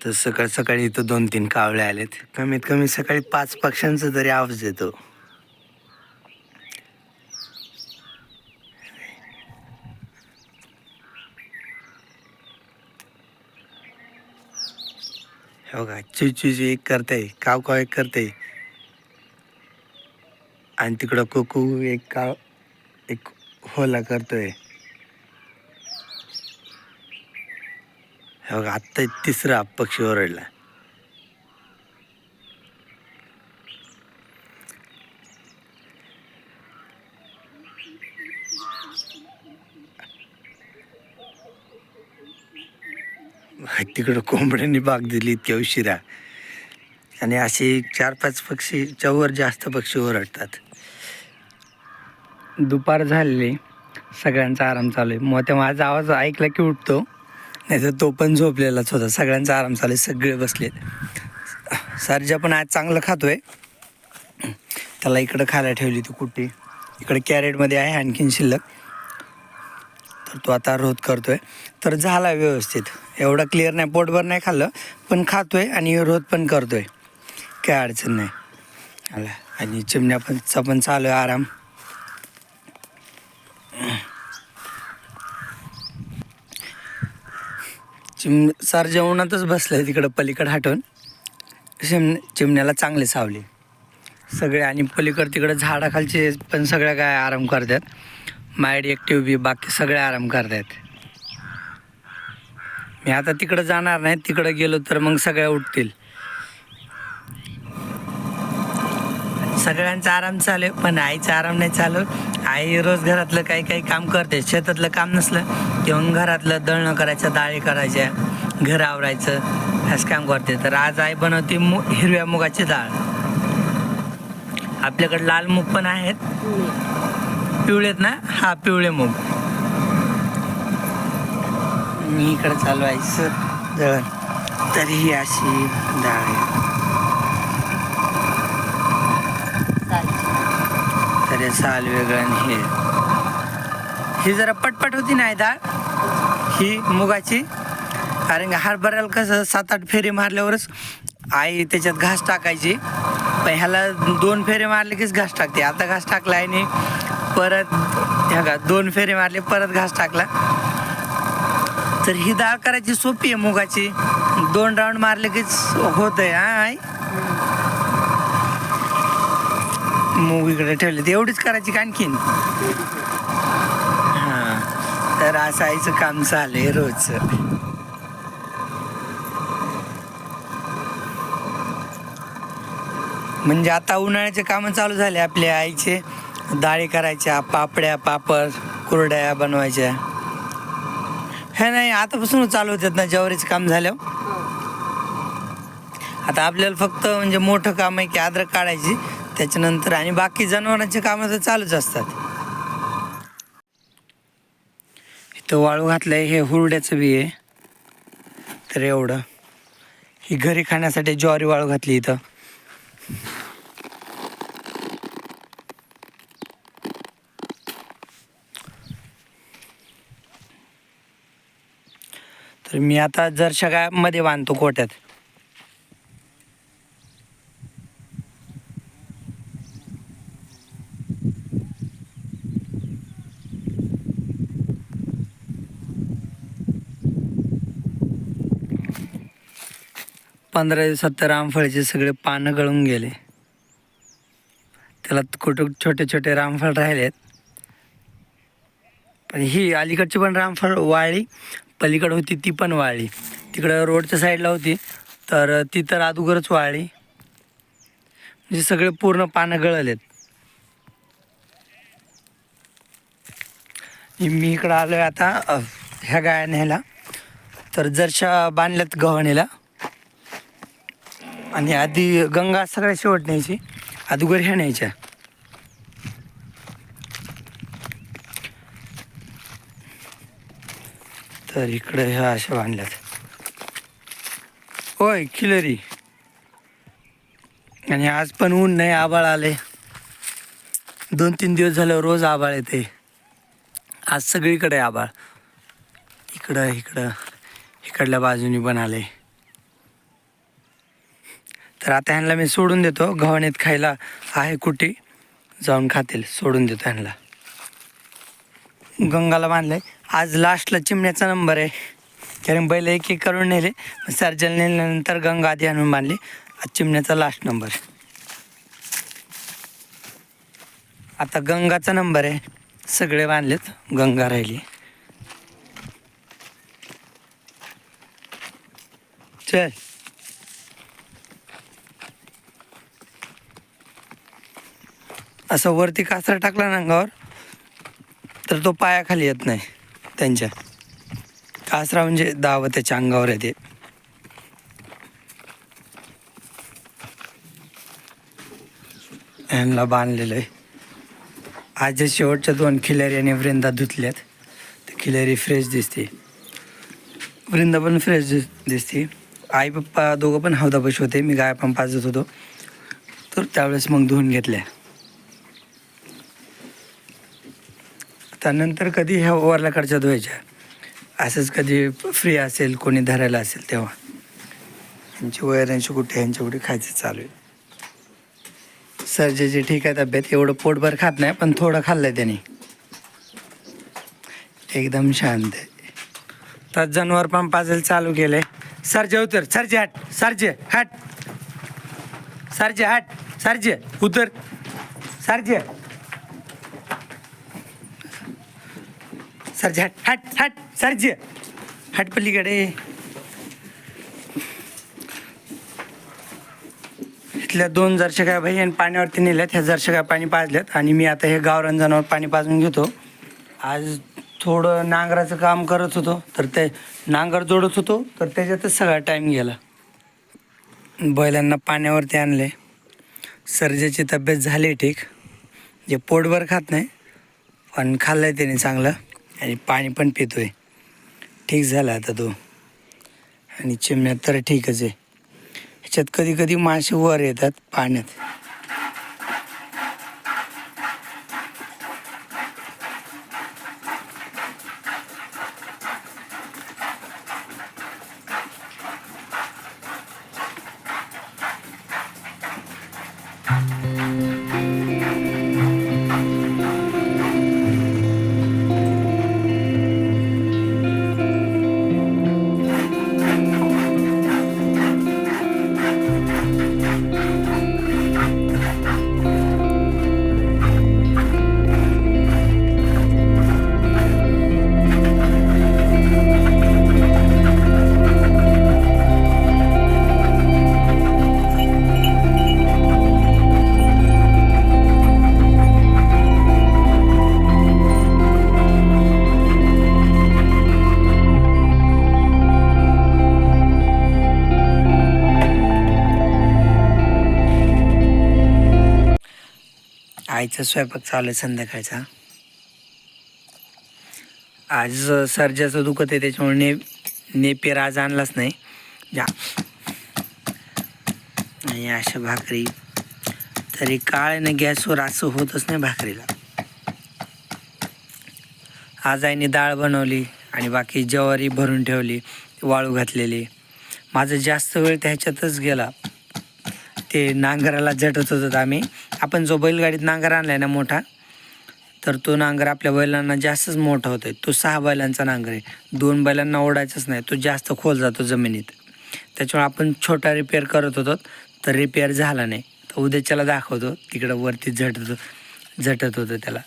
तर सकाळ सकाळी इथं दोन तीन कावळे आलेत. कमीत कमी सकाळी पाच पक्ष्यांचा तरी आवाज येतो. हो का चुचू एक करते काव काव एक करते आणि तिकडं कुकू एक काव एक होला करतोय. हे बघा आत्ता तिसरा पक्षी ओरडला. तिकडं कोंबड्यांनी बाग दिली इतक्या उशिरा. आणि असे चार पाच पक्षीच्या वर जास्त पक्षी ओरडतात. दुपार झालेली सगळ्यांचा आराम चालू आहे. मग तेव्हा माझा आवाज ऐकला की उठतो. नाही तर तो पण झोपलेलाच होता. सगळ्यांचा आराम चालू आहे सगळे बसले सरजा पण आज चांगलं खातोय. त्याला इकडं खायला ठेवली ती कुट्टी. इकडे कॅरेटमध्ये आहे आणखीन शिल्लक. तर तो आता रोध करतोय. तर झाला व्यवस्थित. एवढा क्लिअर नाही पोटभर नाही खाल्लं पण खातोय आणि रोध पण करतोय. काय अडचण नाही. आला. आणि चिमण्यापणचा पण चालू आहे आराम. सर जेवणातच बसलं तिकडं पलीकडं हटवून चिम चिमण्याला चांगले सावले. सगळे आणि पलीकडं तिकडं झाडाखालचे पण सगळ्या काय आराम करतात. माइड ॲक्टिव्ह बी बाकी सगळे आराम करतात. मी आता तिकडं जाणार नाही तिकडं गेलो तर मग सगळ्या उठतील. सगळ्यांचा आराम चालू आहे पण आईचा आराम नाही चालू. आई रोज घरातलं काही काही काम करते. शेतातलं काम नसलं किंवा घरातलं दळणं करायचं डाळी करायच्या घर आवरायचं असं काम करते. तर आज आई बनवते मु हिरव्या मुगाची डाळ. आपल्याकडे लाल मूग पण आहेत. पिवळेत ना? हा पिवळे मूग. मी इकडे चालू आहे सर. दळण. तरीही अशी डाळ आहे. तर साल वेगळं आणि हे. ही जरा पटपट होती नाही डाळ ही मुगाची. कारण हरभऱ्याला कसं सात आठ फेरी मारल्यावरच आई त्याच्यात घास टाकायची. पण ह्याला दोन फेरे मारले कीच घास टाकते. आता घास टाकला आणि परत ह्या का दोन फेरे मारले परत घास टाकला. तर ही डाळ करायची सोपी आहे मुगाची. दोन राऊंड मारले कीच होत आहे आई. मूग इकडे ठेवले ते एवढीच करायची का आणखीन? हा. तर असं आईचं काम चाललंय रोजचं. म्हणजे आता उन्हाळ्याचे कामं चालू झाले आपल्या आईचे. डाळी करायच्या पापड्या पापड कुरड्या बनवायच्या. हे नाही आतापासून चालू होतात ना ज्वारीचं काम झालं आता आपल्याला फक्त म्हणजे मोठं काम आहे की अद्रक काढायची. त्याच्यानंतर आणि बाकी जनावरांचे कामं तर चालूच असतात. इथं वाळू घातलंय हे हुरड्याचं बी आहे. तर एवढं. ही घरी खाण्यासाठी ज्वारी वाळू घातली इथं. तर मी आता जर सगळ्यामध्ये बांधतो कोट्यात. पंधरा दिवसात तर रामफळाचे सगळे पानं गळून गेले. त्याला कुठं छोटे छोटे रामफळ राहिलेत. पण ही अलीकडची पण रामफळ वाळली पलीकडं होती ती पण वाळली. तिकडं रोडच्या साईडला होती तर ती तर अगोदरच वाळली. म्हणजे सगळे पूर्ण पानं गळलेत. मी इकडं आलो आहे आता ह्या गाया न्यायला तर जरशा बांधल्यात गव्हाणीला. आणि आधी गंगा सगळ्या शेवट न्यायची अगोदर ह्या न्यायच्या. तर इकडं ह्या अशा बांधल्यात. होय किलरी आणि आज पण ऊन नाही आबाळ आले दोन तीन दिवस झालं रोज आबाळ येते. आज सगळीकडे आबाळ. इकडं इकडं इकडल्या बाजूनी पण आले तर आता ह्यांना मी सोडून देतो. गव्हाणीत खायला आहे कुठे जाऊन खातील सोडून देतो ह्यांना. गंगाला बांधलं आहे आज लास्टला चिमण्याचा नंबर आहे. कारण बैल एक एक करून नेले. सर्जन नेल्यानंतर गंगा आधी आणून बांधली. आज चिमण्याचा लास्ट नंबर आता गंगाचा नंबर आहे. सगळे बांधलेत. गंगा राहिली. चल. असं वरती कासरा टाकला ना अंगावर तर तो पायाखाली येत नाही त्यांच्या. कासरा म्हणजे दाव त्याच्या अंगावर येते. यांना बांधलेलं आहे. आज जे शेवटच्या दोन खिलारी आणि वृंदा धुतल्यात तर खिलारी फ्रेश दिसते वृंदा पण फ्रेश दिस दिसते आई पप्पा दोघं पण हौदापाशी होते मी गाय पण पाजत होतो. तर त्यावेळेस मग धुवून घेतल्या. त्यानंतर कधी ह्या वरल्याकडच्या धुवायच्या? असंच कधी फ्री असेल कोणी धरायला असेल तेव्हा? त्यांची वयरांची कुठे ह्यांची कुठे खायचं चालू आहे. सर्जेची ठीक आहे तब्येत एवढं पोटभर खात नाही पण थोडं खाल्लं आहे त्यांनी. एकदम शांत आहे. तर जनावर पण पाजल चालू केले सरजे उतर. सरजे हट. सरजे हट. सरजे हट. सरजे उतर. सरजे. सर्ज हट हट हट सर्ज हट पलीकडे। इथल्या दोन जरशे काय भाई आणि पाण्यावरती नेल्यात ह्या जरशे काय पाणी पाजल्यात आणि मी आता हे गावरान पाणी पाजून घेतो. आज थोडं नांगराचं काम करत होतो तर ते नांगर जोडत होतो तर त्याच्यातच सगळा टाईम गेला. बैलांना पाण्यावरती आणले. सर्जेची तब्येत झाली ठीक. जे पोटभर खात नाही पण खाल्लं आहे त्याने चांगलं. आणि पाणी पण पितोय. ठीक झाला आता तो. आणि चिमण्यात तर ठीकच आहे. ह्याच्यात कधी कधी मासे वर येतात पाण्यात. आईचा स्वयंपाक चालू आहे संध्याकाळचा. आज सर्जाचं दुखत आहे त्याच्यामुळे ने नेपेर आज आणलाच नाही. जा. आणि अशा भाकरी. तरी काळ्यानं गॅसवर असं होतच नाही भाकरीला. आज आईने डाळ बनवली आणि बाकी ज्वारी भरून ठेवली वाळू घातलेली. माझा जास्त वेळ त्याच्यातच गेला. ते नांगराला झटत होतो आम्ही. आपण जो बैलगाडीत नांगर आणलाय ना मोठा तर तो नांगर आपल्या बैलांना जास्तच मोठा होतोय. तो सहा बैलांचा नांगर आहे. दोन बैलांना ओढायचाच नाही. तो जास्त खोल जातो जमिनीत. त्याच्यामुळे आपण छोटा रिपेअर करत होतो तर रिपेअर झाला नाही. तर उद्याच्याला दाखवतो. तिकडं वरती झटत झटत होतं त्याला.